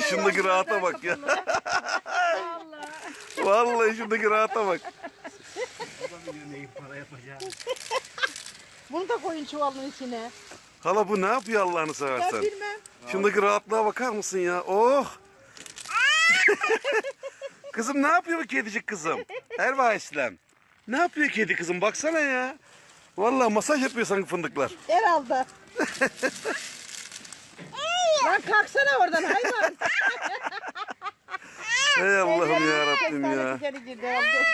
şundaki rahata bak ya. Allah. Vallahi şundaki rahata bak. Bunu da koyun çuvalın içine. Hala bu ne yapıyor Allah'ını Ben seversen? bilmem. Şundaki rahatlığa bakar mısın ya? Oh! kızım ne yapıyor bu kedicik kızım? Erva İslam. Ne yapıyor kedi kızım? Baksana ya. Vallahi masaj yapıyor sanki fındıklar. Herhalde. Lan kalksana oradan hayvan. Ey Allah'ım ya Rabbim ya.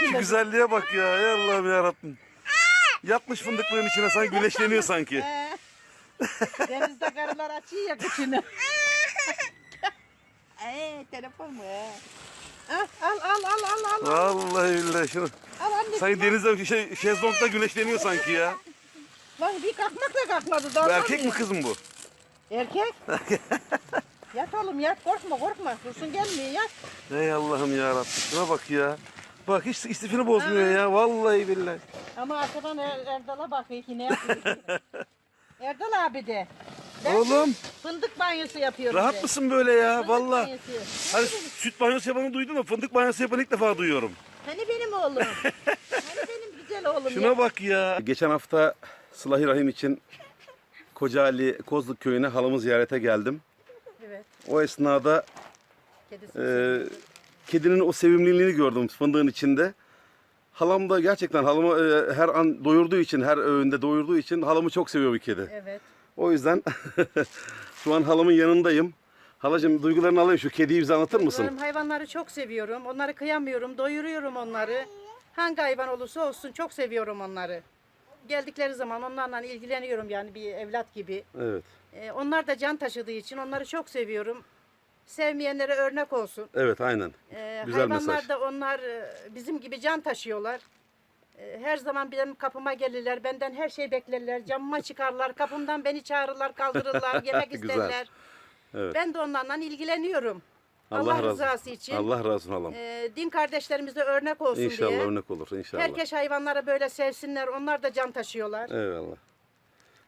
Şu güzelliğe bak ya. Ey Allah'ım ya Rabbim. Yatmış fındıklığın içine sanki güneşleniyor sanki. Denizde karılar açıyor ya kıçını. Eee telefon mu? Al al al al al al. Vallahi billahi şunu. Al anne. Sanki denizde şey, şezlongda güneşleniyor sanki ya. Lan bir kalkmak da kalkmadı. Erkek mi kız mı bu? Erkek. yat oğlum yat korkma korkma. Dursun gelmiyor yat. Ey Allah'ım ya Rabbim. Şuna bak ya. Bak hiç istifini bozmuyor ya. Vallahi billahi. Ama arkadan er, Erdal'a bakıyor ki ne yapıyor. Erdal abi de. Ben Oğlum fındık banyosu yapıyorum. rahat de. mısın böyle ya? Fındık Vallahi. banyosu. Hani süt banyosu yapanı duydun mu? Fındık banyosu yapanı ilk defa duyuyorum. Hani benim oğlum. hani benim güzel oğlum ya. Şuna bak ya. Geçen hafta Sıla-i Rahim için Kocaeli Kozluk köyüne halamı ziyarete geldim. Evet. O esnada Kedisi. e, kedinin o sevimliliğini gördüm fındığın içinde. Halam da gerçekten halamı e, her an doyurduğu için, her öğünde doyurduğu için halamı çok seviyor bir kedi. Evet. O yüzden şu an halamın yanındayım. Halacığım duygularını alayım şu kediyi bize anlatır mısın? Hayvanları çok seviyorum. Onları kıyamıyorum, doyuruyorum onları. Hangi hayvan olursa olsun çok seviyorum onları. Geldikleri zaman onlarla ilgileniyorum yani bir evlat gibi. Evet. Ee, onlar da can taşıdığı için onları çok seviyorum. Sevmeyenlere örnek olsun. Evet aynen. Ee, Güzel hayvanlar mesaj. da onlar e, bizim gibi can taşıyorlar. Ee, Her zaman benim kapıma gelirler, benden her şey beklerler, camıma çıkarlar, kapımdan beni çağırırlar, kaldırırlar, yemek Güzel. isterler. Evet. Ben de onlarla ilgileniyorum. Allah, razı- rızası için. Allah razı olsun. Ee, din kardeşlerimize örnek olsun İnşallah diye. örnek olur inşallah. Herkes hayvanları böyle sevsinler. Onlar da can taşıyorlar. Eyvallah.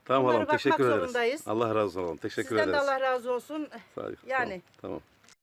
Tamam Onlara halam bakmak teşekkür ederiz. zorundayız. Allah razı olsun halam. Teşekkür Sizden de ederiz. Allah razı olsun. Sağ ol. Yani. Tamam. tamam.